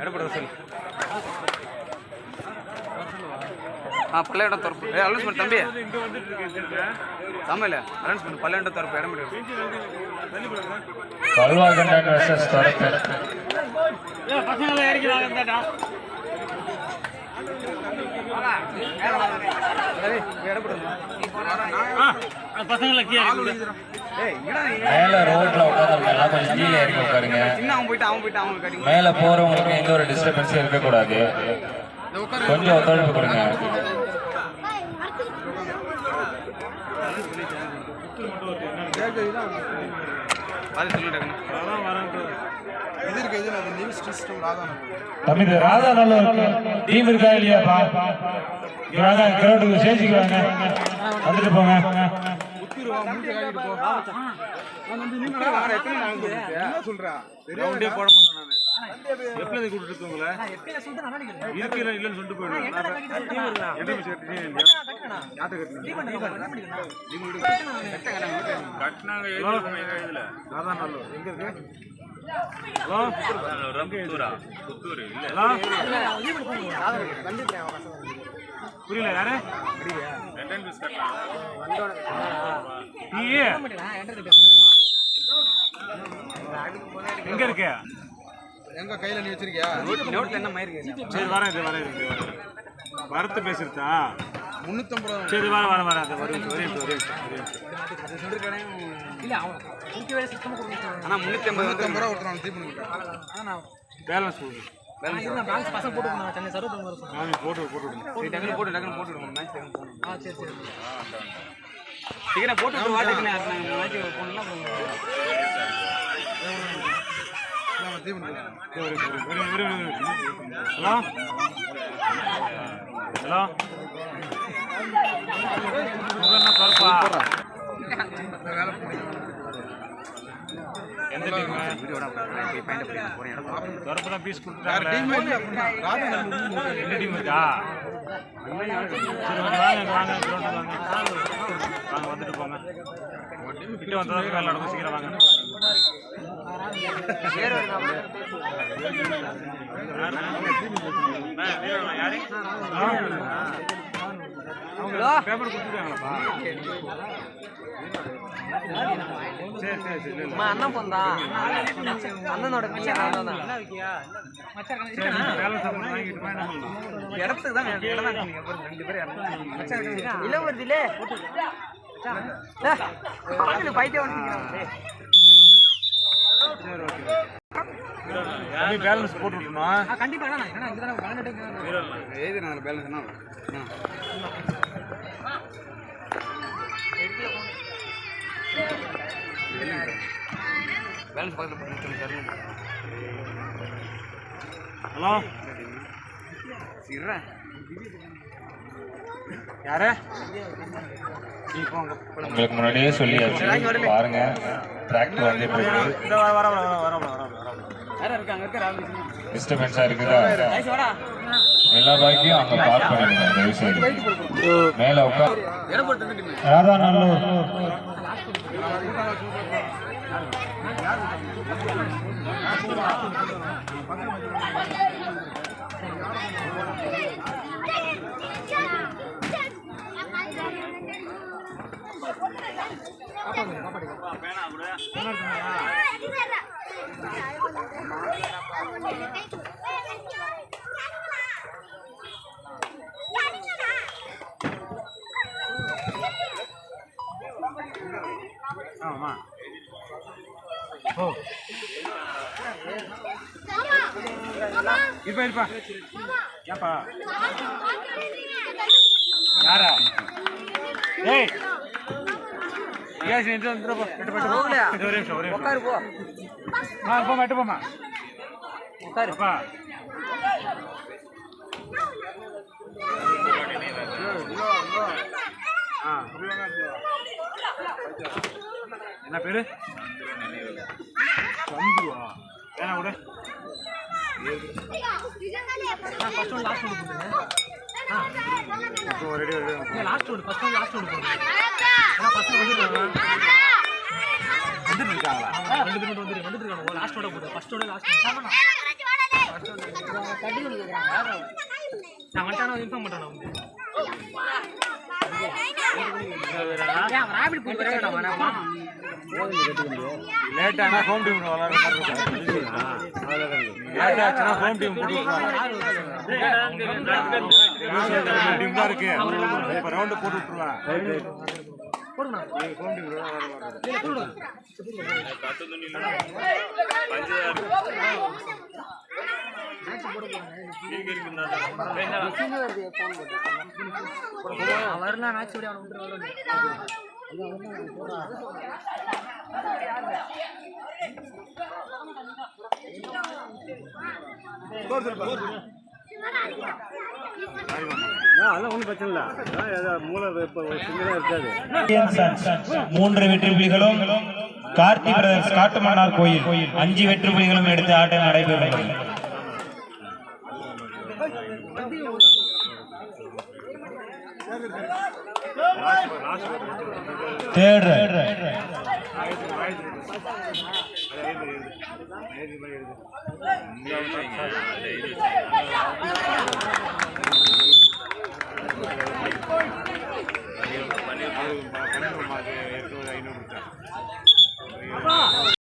இடப்பட சொல்லு. ஆ பல்ல இடம் திறப்பு ஏ அலௌன்ஸ்மெண்ட் தம்பி. தமிழ் அலௌன்ஸ்மெண்ட் பல்ல இடம் திறப்பு இடம். கல்வாகண்டன் வெர்சஸ் இடம் விடு. ஏய், இங்கடா நீ. மேல ரோட்ல உட்காந்துருக்கா கொஞ்சம் கீழே இறங்கி உட்காருங்க. மேல போறவங்களுக்கு எந்த ஒரு டிஸ்டர்பன்ஸும் இருக்கக்கூடாது. கொஞ்சம் ஒத்துழைப்பு கொடுங்க. தம்பி இது ராதா நல்ல டீம் இருக்கா இல்லையாப்பா? இங்க வாங்க கிரௌண்டுக்கு ஸ்டேஜுக்கு வாங்க. வந்துட்டு போங்க. போட மாட்டேன் நானு எப்படி அதை கூட்டிட்டு இருக்கவங்கள இருக்கு இல்ல இல்லன்னு சொல்லிட்டு போயிடுவேன் கட்டினாங்க இதுல அதான் நல்லது எங்க இருக்கு ஹலோ புத்தூரா புத்தூர் இல்ல புரியல யாரு? நீ எங்க இருக்க? எங்க கையில நீ வச்சிருக்கியா? நோட்டில் என்ன மயிருக்கு சரி வரேன் இது வரேன் இது வரேன். வரத்து பேசுறதா முன்னூத்தம்பது ரூபா. சரி வர வர வர அது ஒரு ஒரு ஒரு நிமிஷம். ஆனா முன்னூத்தி ஐம்பது ரூபா ஒருத்தர் தீபன் பேலன்ஸ் கொடுங்க சீக்கிரம் போட்டு விட்டு வாட்டுக்குன்னு நாங்கள் மேட்ச் போகணும்னா தீபன் தான் பீஸ் கொடுத்துட்டாங்க. டீம் இருக்கா வாங்க வந்துட்டு போங்க. கிட்ட வந்ததுக்கு வேலை நடக்கும் சீக்கிரம் வாங்க. பேப்பர் கொடுத்துருக்காங்களாப்பா. சரி சரி சரி இல்ல, இல்ல. அண்ணன் அண்ணனோட பேலன்ஸ் அமௌண்ட் வாங்கிட்டு போய் என்ன பண்ணலாம் இடத்துக்கு தான் இடம் தான் ரெண்டு பேரும் இடம் இளவரசிலே? பைத்தியம் பேலன்ஸ் போட்டு விட்டணும் கண்டிப்பா என்ன நான் பேலன்ஸ் என்ன? பேலன்ஸ் பக்கத்தில் போட்டு தரணும் ஹலோ? சிறேன் யாரு? உங்களுக்கு முன்னாடியே சொல்லியாச்சு. பாருங்க. டிராக்டர் வந்துட்டு இருக்கு. வர வர வர வர வர வர வர யாரும் இருக்காங்க இருக்க ராகுல். டிஸ்டர்பன்ஸா இருக்குதா? எல்லா பாக்கியும் அங்க பார்க் பண்ணிடுங்க தயவு செய்து மேல உட்கார் இடம் போட்டு டீம் ராதா நல்லூர் ஆமா. ஓ இருப்பா இருப்பா. ஏப்பா? யாரா? ஏய். கேஸ் நின்று வந்துடுப்பா எட்டு போயிட்டு போ. போகலையா? ஒரே நிமிஷம் ஒரே நிமிஷம். உட்காரு போ. ஆ போமா எட்டு போமா அப்பா. ஆ என்ன பேரு? சந்துவா. ஏன்னா கூட ஃபர்ஸ்ட் ஒன் லாஸ்ட் ஒன் போடுங்க ready ready last one first one last one போடுங்க ஏன்னா ஃபர்ஸ்ட் வந்துட்டு இருக்காங்களா? ரெண்டு பேரும் மட்டும் வந்துரு வந்துட்டு இருக்காங்க. லாஸ்ட் ஓட போடுங்க ஃபர்ஸ்ட் ஓட லாஸ்ட் நான் வந்துட்டானா இன்ஃபார்ம் வந்து ராபிட் ஹோம் டீம் விளையாடுற ஹோம் டீம் டீம் தான் இருக்கு இப்போ ரவுண்டு போட்டு விட்டுருவேன் வரலாம் அவனை அதெல்லாம் ஒன்றும் பிரச்சனை இல்லை மூன்று வெற்றி புலிகளும் கார்த்தி பிரதர்ஸ் காட்டுமன்னார் கோயில் அஞ்சு வெற்றி புலிகளும் எடுத்து ஆட்டம் நடைபெறும் ஐநூறு